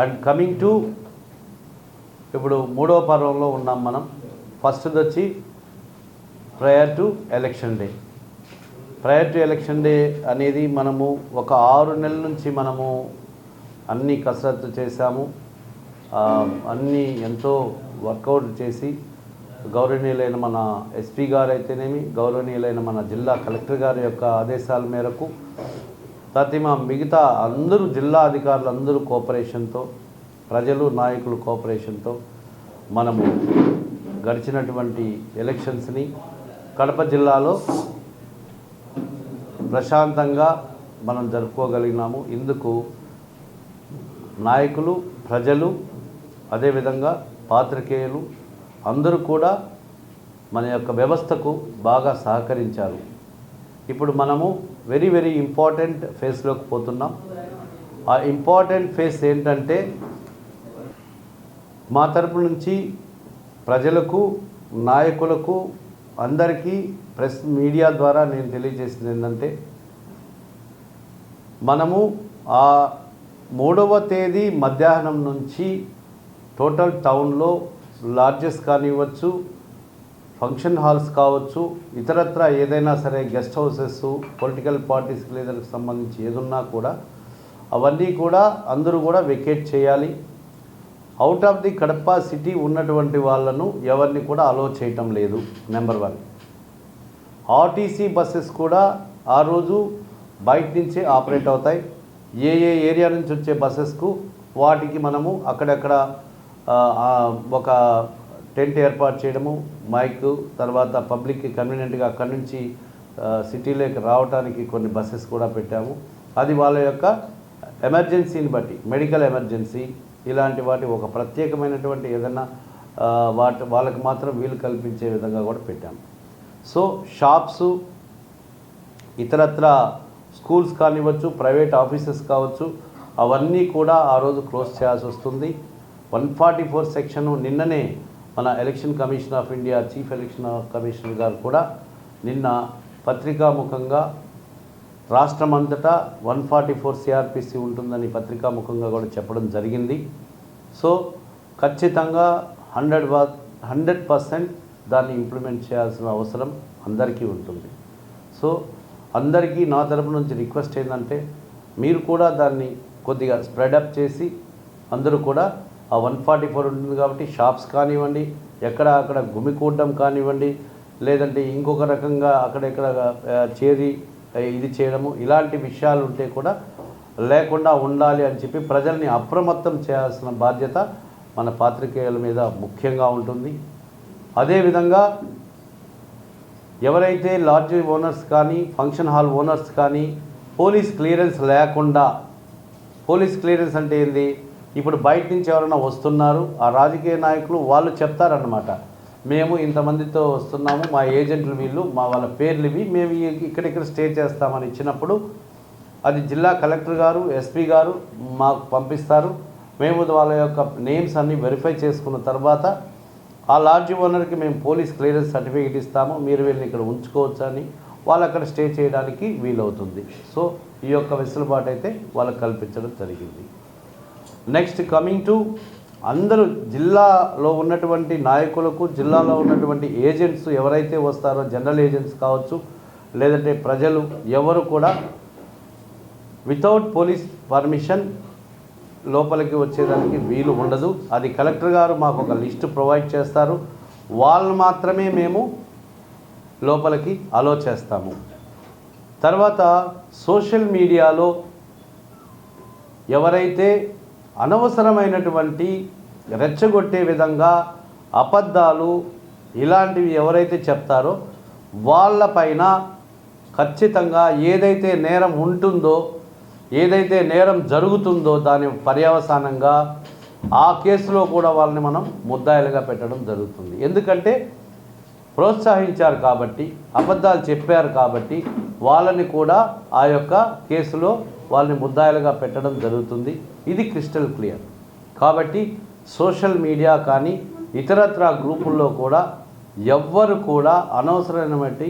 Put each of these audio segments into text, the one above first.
And coming to ఇప్పుడు మూడవ పర్వంలో ఉన్నాం మనం. ఫస్ట్ది వచ్చి prior to election day prior to election day అనేది మనము ఒక ఆరు నెలల నుంచి మనము అన్ని కసరత్తు చేశాము. అన్నీ ఎంతో వర్కౌట్ చేసి గౌరవనీయులైన మన ఎస్పీ గారు అయితేనేమి గౌరవనీయులైన మన జిల్లా కలెక్టర్ గారి యొక్క ఆదేశాల మేరకు ప్రతిమ మిగతా అందరూ జిల్లా అధికారులు అందరూ కోఆపరేషన్తో ప్రజలు నాయకులు కోఆపరేషన్తో మనము గడిచినటువంటి ఎలక్షన్స్ని కడప జిల్లాలో ప్రశాంతంగా మనం జరుపుకోగలిగినాము. ఇందుకు నాయకులు ప్రజలు అదేవిధంగా పాత్రికేయులు అందరూ కూడా మన యొక్క వ్యవస్థకు బాగా సహకరించారు. ఇప్పుడు మనము వెరీ వెరీ ఇంపార్టెంట్ ఫేస్లోకి పోతున్నాం. ఆ ఇంపార్టెంట్ ఫేస్ ఏంటంటే మా తరపు నుంచి ప్రజలకు నాయకులకు అందరికీ ప్రెస్ మీడియా ద్వారా నేను తెలియజేసింది ఏంటంటే మనము ఆ మూడవ తేదీ మధ్యాహ్నం నుంచి టోటల్ టౌన్లో లార్జెస్ట్ కానివ్వచ్చు ఫంక్షన్ హాల్స్ కావచ్చు ఇతరత్ర ఏదైనా సరే గెస్ట్ హౌసెస్ పొలిటికల్ పార్టీస్ లీడర్కి సంబంధించి ఏదున్నా కూడా అవన్నీ కూడా అందరూ కూడా వెకేట్ చేయాలి. Out of the Kadapa city ఉన్నటువంటి వాళ్ళను ఎవరిని కూడా అలో చేయటం లేదు నెంబర్ వన్. ఆర్టీసీ బస్సెస్ కూడా ఆ రోజు బయట నుంచే ఆపరేట్ అవుతాయి. ఏ ఏ ఏరియా నుంచి వచ్చే బస్సెస్కు వాటికి మనము అక్కడక్కడ ఒక టెంట్ ఏర్పాటు చేయడము మైక్ తర్వాత పబ్లిక్కి కన్వీనియంట్గా అక్కడి నుంచి సిటీలోకి రావడానికి కొన్ని బస్సెస్ కూడా పెట్టాము. అది వాళ్ళ యొక్క ఎమర్జెన్సీని బట్టి మెడికల్ ఎమర్జెన్సీ ఇలాంటి వాటి ఒక ప్రత్యేకమైనటువంటి ఏదైనా వాటి వాళ్ళకి మాత్రం వీలు కల్పించే విధంగా కూడా పెట్టాము. సో షాప్సు ఇతరత్ర స్కూల్స్ కానివ్వచ్చు ప్రైవేట్ ఆఫీసెస్ కావచ్చు అవన్నీ కూడా ఆ రోజు క్లోజ్ చేయాల్సి వస్తుంది. వన్ ఫార్టీ ఫోర్ సెక్షన్ నిన్ననే మన election commission of India chief election commissioner గారు కూడా నిన్న పత్రికాముఖంగా రాష్ట్రమంతటా వన్ ఫార్టీ ఫోర్ సిఆర్పిసి ఉంటుందని పత్రికాముఖంగా కూడా చెప్పడం జరిగింది. సో ఖచ్చితంగా హండ్రెడ్ వా హండ్రెడ్ పర్సెంట్ దాన్ని ఇంప్లిమెంట్ చేయాల్సిన అవసరం అందరికీ ఉంటుంది. సో అందరికీ నా తరపు నుంచి రిక్వెస్ట్ ఏంటంటే మీరు కూడా దాన్ని కొద్దిగా స్ప్రెడప్ చేసి అందరూ కూడా ఆ వన్ ఫార్టీ ఫోర్ ఉంటుంది కాబట్టి షాప్స్ కానివ్వండి ఎక్కడ అక్కడ గుమికూడడం కానివ్వండి లేదంటే ఇంకొక రకంగా అక్కడెక్కడ చేరి ఇది చేయడము ఇలాంటి విషయాలు ఉంటే కూడా లేకుండా ఉండాలి అని చెప్పి ప్రజల్ని అప్రమత్తం చేయాల్సిన బాధ్యత మన పాత్రికేయుల మీద ముఖ్యంగా ఉంటుంది. అదేవిధంగా ఎవరైతే లాడ్జ్ ఓనర్స్ కానీ ఫంక్షన్ హాల్ ఓనర్స్ కానీ పోలీస్ క్లియరెన్స్ లేకుండా పోలీస్ క్లియరెన్స్ అంటే ఏంది? ఇప్పుడు బయట నుంచి ఎవరైనా వస్తున్నారు ఆ రాజకీయ నాయకులు వాళ్ళు చెప్తారనమాట మేము ఇంతమందితో వస్తున్నాము మా ఏజెంట్లు వీళ్ళు మా వాళ్ళ పేర్లు ఇవి మేము ఇక్కడిక్కడ స్టే చేస్తామని ఇచ్చినప్పుడు అది జిల్లా కలెక్టర్ గారు ఎస్పీ గారు మాకు పంపిస్తారు. మేము వాళ్ళ యొక్క నేమ్స్ అన్ని వెరిఫై చేసుకున్న తర్వాత ఆ లాడ్జ్ ఓనర్కి మేము పోలీస్ క్లియరెన్స్ సర్టిఫికేట్ ఇస్తాము మీరు వీళ్ళని ఇక్కడ ఉంచుకోవచ్చు అని వాళ్ళు అక్కడ స్టే చేయడానికి వీలవుతుంది. సో ఈ యొక్క వెసులుబాటు అయితే వాళ్ళకి కల్పించడం జరిగింది. నెక్స్ట్ కమింగ్ టు అందరూ జిల్లాలో ఉన్నటువంటి నాయకులకు జిల్లాలో ఉన్నటువంటి ఏజెంట్స్ ఎవరైతే వస్తారో జనరల్ ఏజెంట్స్ కావచ్చు లేదంటే ప్రజలు ఎవరు కూడా వితౌట్ పోలీస్ పర్మిషన్ లోపలికి వచ్చేదానికి వీలు ఉండదు. అది కలెక్టర్ గారు మాకు ఒక లిస్ట్ ప్రొవైడ్ చేస్తారు. వాళ్ళు మాత్రమే మేము లోపలికి అలో చేస్తాము. తర్వాత సోషల్ మీడియాలో ఎవరైతే అనవసరమైనటువంటి రెచ్చగొట్టే విధంగా అబద్ధాలు ఇలాంటివి ఎవరైతే చెప్తారో వాళ్ళపైన ఖచ్చితంగా ఏదైతే నేరం ఉంటుందో ఏదైతే నేరం జరుగుతుందో దాని పర్యవసానంగా ఆ కేసులో కూడా వాళ్ళని మనం ముద్దాయిలుగా పెట్టడం జరుగుతుంది. ఎందుకంటే ప్రోత్సహించారు కాబట్టి అబద్ధాలు చెప్పారు కాబట్టి వాళ్ళని కూడా ఆ యొక్క కేసులో వాళ్ళని ముద్దాయిలుగా పెట్టడం జరుగుతుంది. ఇది క్రిస్టల్ క్లియర్. కాబట్టి సోషల్ మీడియా కానీ ఇతరత్ర గ్రూపుల్లో కూడా ఎవ్వరు కూడా అనవసరమైనటువంటి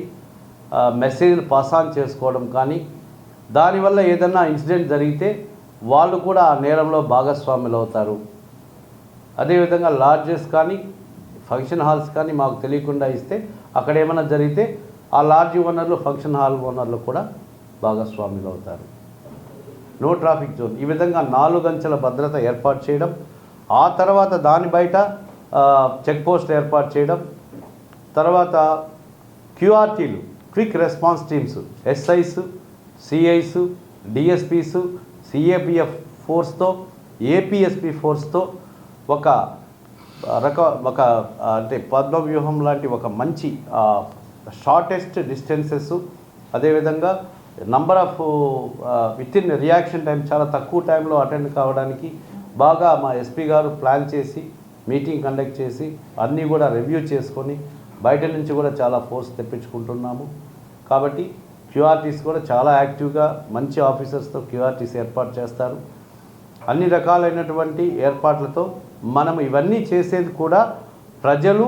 మెసేజ్లు పాస్ ఆన్ చేసుకోవడం కానీ దానివల్ల ఏదైనా ఇన్సిడెంట్ జరిగితే వాళ్ళు కూడా ఆ నేరంలో భాగస్వాములు అవుతారు. అదేవిధంగా లాడ్జెస్ కానీ ఫంక్షన్ హాల్స్ కానీ మాకు తెలియకుండా ఇస్తే అక్కడ ఏమైనా జరిగితే ఆ లాడ్జ్ ఓనర్లు ఫంక్షన్ హాల్ ఓనర్లు కూడా భాగస్వాములు అవుతారు. No traffic zone. ఈ విధంగా నాలుగు అంచెల భద్రత ఏర్పాటు చేయడం ఆ తర్వాత దాని బయట చెక్ పోస్ట్ ఏర్పాటు చేయడం తర్వాత క్యూఆర్టీలు quick response teams SIs CIs DSPs CAPF ఫోర్స్తో APSP ఫోర్స్తో ఒక రక ఒక అంటే పద్మవ్యూహం లాంటి ఒక మంచి షార్టెస్ట్ డిస్టెన్సెస్. అదేవిధంగా number of within reaction time చాలా తక్కువ టైంలో అటెండ్ కావడానికి బాగా మా ఎస్పీ గారు ప్లాన్ చేసి మీటింగ్ కండక్ట్ చేసి అన్నీ కూడా రివ్యూ చేసుకొని బయట నుంచి కూడా చాలా ఫోర్స్ తెప్పించుకుంటున్నాము. కాబట్టి క్యూఆర్టీస్ కూడా చాలా యాక్టివ్గా మంచి ఆఫీసర్స్తో క్యూఆర్టీస్ ఏర్పాటు చేస్తారు. అన్ని రకాలైనటువంటి ఏర్పాట్లతో మనం ఇవన్నీ చేసేది కూడా ప్రజలు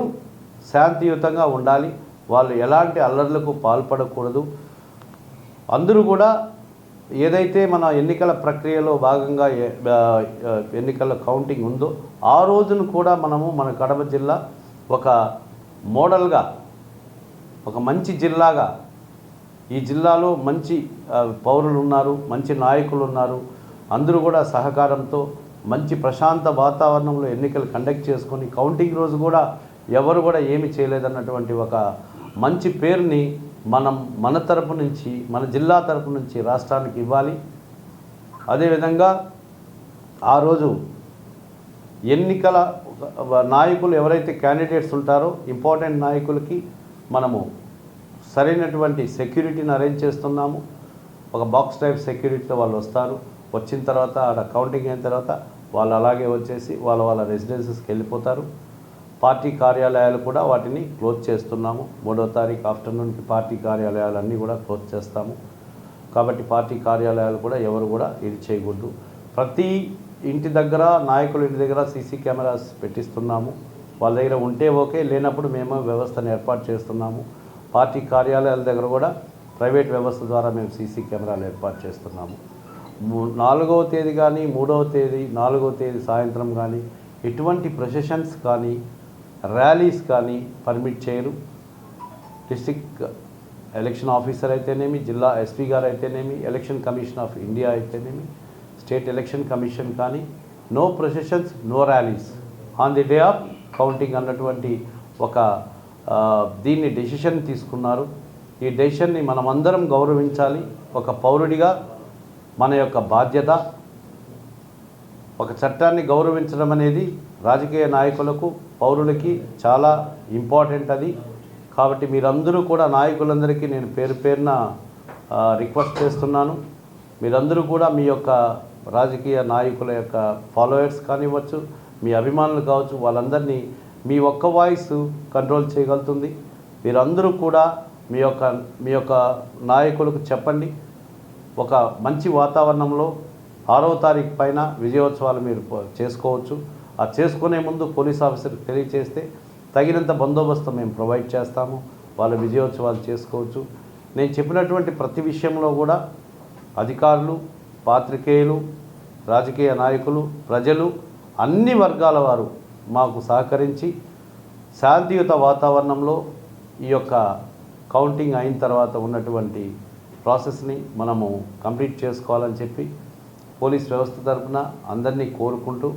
శాంతియుతంగా ఉండాలి. వాళ్ళు ఎలాంటి అల్లర్లకు పాల్పడకూడదు. అందరూ కూడా ఏదైతే మన ఎన్నికల ప్రక్రియలో భాగంగా ఎన్నికల కౌంటింగ్ ఉందో ఆ రోజును కూడా మనము మన కడప జిల్లా ఒక మోడల్గా ఒక మంచి జిల్లాగా ఈ జిల్లాలో మంచి పౌరులు ఉన్నారు మంచి నాయకులు ఉన్నారు. అందరూ కూడా సహకారంతో మంచి ప్రశాంత వాతావరణంలో ఎన్నికలు కండక్ట్ చేసుకొని కౌంటింగ్ రోజు కూడా ఎవరు కూడా ఏమి చేయలేదన్నటువంటి ఒక మంచి పేరుని మనం మన తరపు నుంచి మన జిల్లా తరపు నుంచి రాష్ట్రానికి ఇవ్వాలి. అదేవిధంగా ఆ రోజు ఎన్నికల నాయకులు ఎవరైతే క్యాండిడేట్స్ ఉంటారో ఇంపార్టెంట్ నాయకులకి మనము సరైనటువంటి సెక్యూరిటీని అరేంజ్ చేస్తున్నాము. ఒక బాక్స్ టైప్ సెక్యూరిటీలో వాళ్ళు వస్తారు. వచ్చిన తర్వాత ఆడ కౌంటింగ్ అయిన తర్వాత వాళ్ళు అలాగే వచ్చేసి వాళ్ళ వాళ్ళ రెసిడెన్సెస్కి వెళ్ళిపోతారు. పార్టీ కార్యాలయాలు కూడా వాటిని క్లోజ్ చేస్తున్నాము. మూడో తారీఖు ఆఫ్టర్నూన్కి పార్టీ కార్యాలయాలు అన్నీ కూడా క్లోజ్ చేస్తాము. కాబట్టి పార్టీ కార్యాలయాలు కూడా ఎవరు కూడా ఇది చేయకూడదు. ప్రతి ఇంటి దగ్గర నాయకుల ఇంటి దగ్గర సీసీ కెమెరాస్ పెట్టిస్తున్నాము. వాళ్ళ దగ్గర ఉంటే ఓకే లేనప్పుడు మేము వ్యవస్థను ఏర్పాటు చేస్తున్నాము. పార్టీ కార్యాలయాల దగ్గర కూడా ప్రైవేట్ వ్యవస్థ ద్వారా మేము సీసీ కెమెరాలు ఏర్పాటు చేస్తున్నాము. నాలుగవ తేదీ కానీ మూడవ తేదీ నాలుగవ తేదీ సాయంత్రం కానీ ఎటువంటి ప్రొసెషన్స్ కానీ ర్యాలీస్ కానీ పర్మిట్ చేయరు. డిస్టిక్ ఎలక్షన్ ఆఫీసర్ అయితేనేమి జిల్లా ఎస్పీ గారు అయితేనేమి ఎలక్షన్ కమిషన్ ఆఫ్ ఇండియా అయితేనేమి స్టేట్ ఎలక్షన్ కమిషన్ కానీ no processions no rallies. On the day of counting అన్నటువంటి ఒక దీన్ని డెసిషన్ తీసుకున్నారు. ఈ డెసిషన్ని మనమందరం గౌరవించాలి. ఒక పౌరుడిగా మన యొక్క బాధ్యత ఒక చట్టాన్ని గౌరవించడం అనేది రాజకీయ నాయకులకు పౌరులకి చాలా ఇంపార్టెంట్ అది. కాబట్టి మీరందరూ కూడా నాయకులందరికీ నేను పేరు పేరున రిక్వెస్ట్ చేస్తున్నాను. మీరందరూ కూడా మీ యొక్క రాజకీయ నాయకుల యొక్క ఫాలోయర్స్ కానివ్వచ్చు మీ అభిమానులు కావచ్చు వాళ్ళందరినీ మీ ఒక్క వాయిస్ కంట్రోల్ చేయగలుగుతుంది. మీరందరూ కూడా మీ యొక్క మీ యొక్క నాయకులకు చెప్పండి. ఒక మంచి వాతావరణంలో ఆరవ తారీఖు పైన విజయోత్సవాలు మీరు చేసుకోవచ్చు. ఆ చేసుకునే ముందు పోలీస్ ఆఫీసర్కి తెలియచేస్తే తగినంత బందోబస్తు మేము ప్రొవైడ్ చేస్తాము. వాళ్ళ విజయోత్సవాలు చేసుకోవచ్చు. నేను చెప్పినటువంటి ప్రతి విషయంలో కూడా అధికారులు పాత్రికేయులు రాజకీయ నాయకులు ప్రజలు అన్ని వర్గాల వారు మాకు సహకరించి శాంతియుత వాతావరణంలో ఈ యొక్క కౌంటింగ్ అయిన తర్వాత ఉన్నటువంటి ప్రాసెస్ని మనము కంప్లీట్ చేసుకోవాలని చెప్పి పోలీస్ వ్యవస్థ తరఫున అందరినీ కోరుకుంటూ